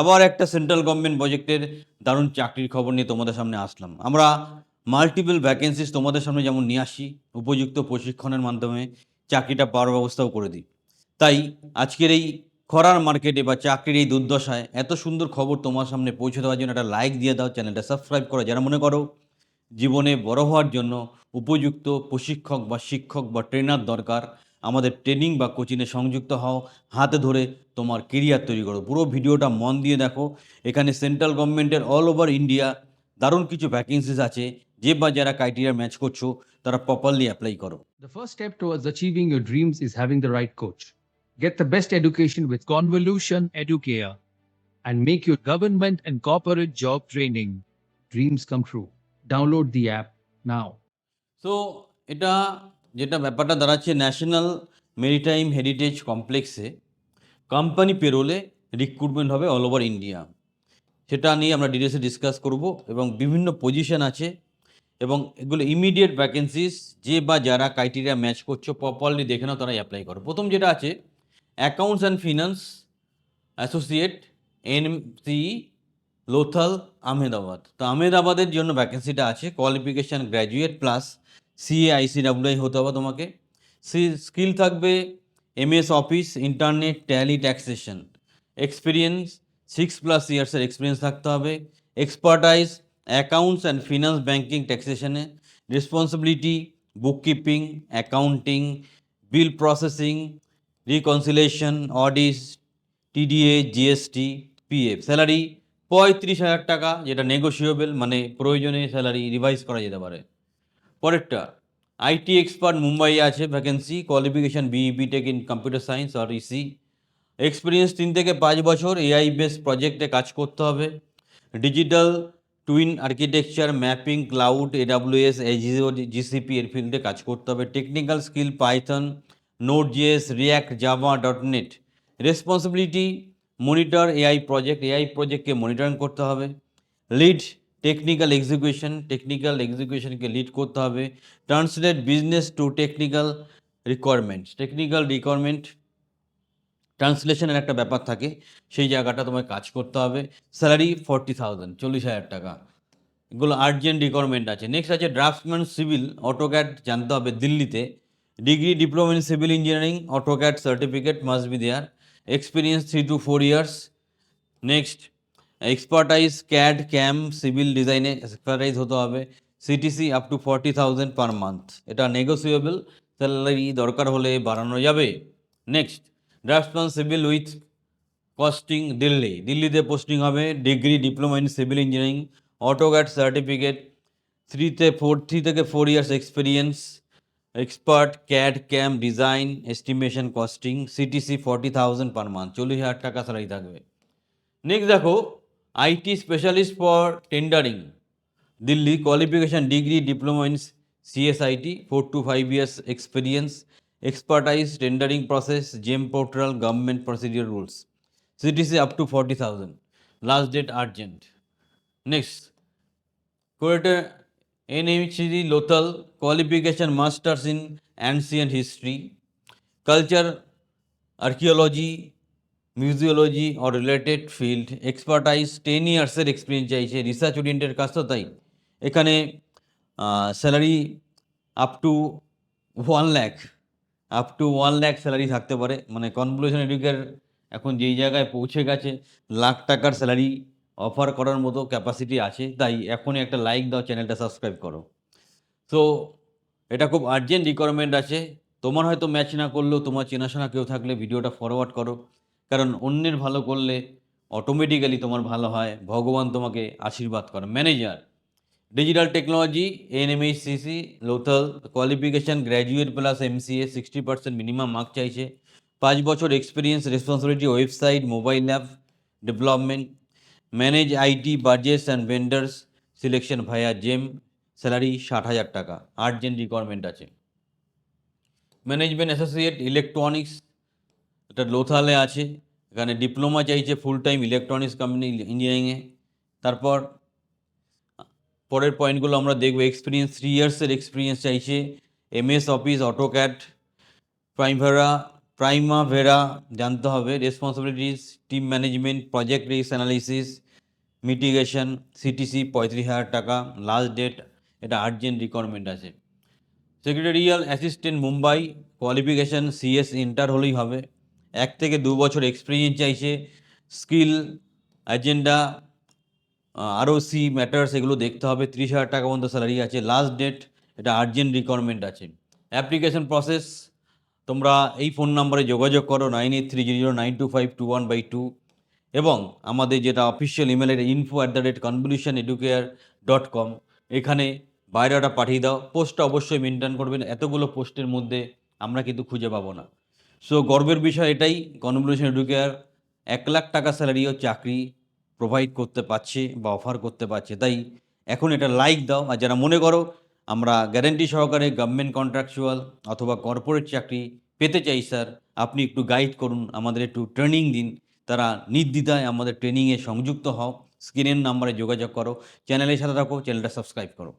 আবার একটা central government প্রজেক্টের দারুণ চাকরির খবর নিয়ে তোমাদের সামনে আসলাম। আমরা মাল্টিপল ভ্যাকেন্সিস তোমাদের সামনে যেমন নিয়ে আসি, উপযুক্ত প্রশিক্ষণের মাধ্যমে চাকরিটা পাওয়ার ব্যবস্থাও করে দিই। তাই আজকের এই খরার মার্কেটে বা চাকরির এই দুর্দশায় এত সুন্দর খবর তোমার সামনে পৌঁছে দেওয়ার জন্য একটা লাইক দিয়ে দাও চ্যানেলটা সাবস্ক্রাইব করো। যারা মনে করো জীবনে বড় হওয়ার জন্য উপযুক্ত প্রশিক্ষক বা শিক্ষক বা ট্রেনার দরকার আমাদের ট্রেনিং বা কোচিংয়ে সংযুক্ত হও। হাতে ধরে তোমার কেরিয়ার তৈরি করো। পুরো ভিডিওটা মন দিয়ে দেখো। এখানে সেন্ট্রাল গভর্নমেন্টের অল ওভার ইন্ডিয়া দারুণ কিছু ভ্যাকেন্সিস আছে। যে বা যারা ক্রাইটেরিয়া ম্যাচ করছ তারা প্রপারলি অ্যাপ্লাই করো। The first step towards achieving your dreams is having the right coach get the best education with Convolution Educare and make your government and corporate job training dreams come true download the app now so এটা যেটা ব্যাপারটা দাঁড়াচ্ছে national maritime heritage কমপ্লেক্সে company পেরোলে recruitment হবে all over India সেটা নিয়ে আমরা ডিটেলসে ডিসকাস করব এবং বিভিন্ন পজিশন আছে এবং এগুলো ইমিডিয়েট ভ্যাকেন্সিস যে বা যারা ক্রাইটেরিয়া ম্যাচ করছ প্রপারলি দেখে নাও তারা অ্যাপ্লাই করো। প্রথম যেটা আছে accounts and finance associate N NMC Lothal Ahmedabad তো আহমেদাবাদের জন্য ভ্যাকেন্সিটা আছে qualification graduate plus CA ICWAI হতে হবে তোমাকে। সি স্কিল থাকবে MS Office, internet, Tally, taxation. Experience six plus ইয়ার্সের experience থাকতে হবে। Expertise, accounts and finance banking ট্যাক্সেশনে। Responsibility bookkeeping accounting bill processing reconciliation audits TDA GST PF salary পঁয়ত্রিশ হাজার টাকা, যেটা নেগোসিয়েবল মানে প্রয়োজনে স্যালারি রিভাইজ করা যেতে পারে। পরেরটা আইটি এক্সপার্ট মুম্বাই আছে vacancy qualification BE B Tech in computer science R EC experience তিন থেকে পাঁচ বছর এআই বেস প্রজেক্টে কাজ করতে হবে। Digital twin architecture mapping cloud AWS এইচজিও GCP এর ফিল্ডে কাজ করতে হবে। Technical skill Python Node JS React Java dot net responsibility monitor AI project AI প্রজেক্টকে monitoring করতে হবে। লিড টেকনিক্যাল এক্সিকিউশন টেকনিক্যাল এক্সিকিউশনকে লিড করতে হবে। Translate business to technical requirements technical requirement ট্রান্সলেশনের একটা ব্যাপার থাকে। সেই জায়গাটা তোমায় কাজ করতে হবে। স্যালারি ফর্টি থাউজেন্ড চল্লিশ হাজার টাকা। এগুলো আর্জেন্ট রিকোয়ারমেন্ট আছে। নেক্সট আছে ড্রাফটসম্যান সিভিল অটোক্যাট জানতে হবে দিল্লিতে। Degree diploma in civil engineering AutoCAD certificate must be there experience three to four years next expertise, CAD, CAM, civil ডিজাইনে এক্সপার্টাইজ হতে হবে। CTC up to forty thousand per month এটা negotiable salary দরকার হলে বাড়ানো যাবে। Next draftsman civil with costing Delhi দিল্লিতে posting হবে। Degree diploma in civil engineering AutoCAD certificate থ্রিতে ফোর থ্রি থেকে four years experience expert CAD CAM design estimation costing CTC forty thousand per month চল্লিশ হাজার টাকা স্যালারি থাকবে। Next দেখো IT specialist for tendering. Delhi qualification degree diploma in CSIT, 4 to 5 years experience, expertise, tendering process, GEM portal, government procedure rules. CTC up to 40,000. Last date urgent. Next, Quota NHD Lothal qualification masters in ancient history, culture, archaeology, museology or related field expertise ten ইয়ার্সের experience চাইছে research oriented কাজ তো তাই। এখানে salary up to one lakh up to one lakh salary থাকতে পারে। মানে convolution এডুকের এখন যেই জায়গায় পৌঁছে গেছে, লাখ টাকার স্যালারি অফার করার মতো ক্যাপাসিটি আছে, তাই এখনই একটা লাইক দাও চ্যানেলটা সাবস্ক্রাইব করো। তো এটা খুব আর্জেন্ট রিকোয়ারমেন্ট আছে। তোমার হয়তো ম্যাচ না করলেও তোমার চেনাশোনা কেউ থাকলে ভিডিওটা ফরওয়ার্ড করো। কারণ অন্যের ভালো করলে অটোমেটিক্যালি তোমার ভালো হয়। ভগবান তোমাকে আশীর্বাদ করে। Manager digital technology NMSCC Lothal qualification graduate plus MCA sixty percent minimum mark চাইছে। পাঁচ বছর experience responsibility website mobile app development manage IT বাজেস and vendors selection via GeM salary ষাট হাজার টাকা। আর্জেন্ট রিকোয়ারমেন্ট আছে। ম্যানেজমেন্ট অ্যাসোসিয়েট ইলেকট্রনিক্স এটা লোথালে আছে, এখানে ডিপ্লোমা চাইছে ফুল টাইম ইলেকট্রনিক্স কোম্পানি ইঞ্জিনিয়ারিংয়ে তারপর, পরের পয়েন্টগুলো আমরা দেখব এক্সপিরিয়েন্স থ্রি ইয়ার্সের এক্সপিরিয়েন্স চাইছে MS Office AutoCAD Primavera Primavera জানতে হবে responsibilities team management project risk analysis mitigation CTC পঁয়ত্রিশ হাজার টাকা লাস্ট ডেট এটা আর্জেন্ট রিকোয়ারমেন্ট আছে। Secretarial assistant Mumbai qualification CS inter হলেই হবে। এক থেকে দু বছর এক্সপিরিয়েন্স চাইছে স্কিল অ্যাজেন্ডা আরও সি ম্যাটার্স এগুলো দেখতে হবে, ত্রিশ হাজার টাকা পর্যন্ত স্যালারি আছে লাস্ট ডেট এটা আর্জেন্ট রিকোয়ারমেন্ট আছে। অ্যাপ্লিকেশন প্রসেস তোমরা এই ফোন নাম্বারে যোগাযোগ করো nine eight three zero nine two five two one by two এবং আমাদের যেটা অফিসিয়াল ইমেলের info at the rate Convolution Educare dot com এখানে বাইরেটা পাঠিয়ে দাও। পোস্টটা অবশ্যই মেনটেন করবেন। এতগুলো পোস্টের মধ্যে আমরা কিন্তু খুঁজে পাবো না। সো গর্বের বিষয় এটাই কনভলিউশন এডুকেয়ার এক লাখ টাকা স্যালারিও চাকরি প্রোভাইড করতে পারছে বা অফার করতে পারছে। তাই এখন এটা লাইক দাও। আর যারা মনে করো আমরা গ্যারেন্টি সহকারে গভর্নমেন্ট কন্ট্রাকচুয়াল অথবা কর্পোরেট চাকরি পেতে চাই স্যার আপনি একটু গাইড করুন। আমাদের একটু ট্রেনিং দিন। তারা নির্দ্বিধায় আমাদের ট্রেনিংয়ে সংযুক্ত হও। স্ক্রিনের নাম্বারে যোগাযোগ করো। চ্যানেলের সাথে থাকো। চ্যানেলটা সাবস্ক্রাইব করো।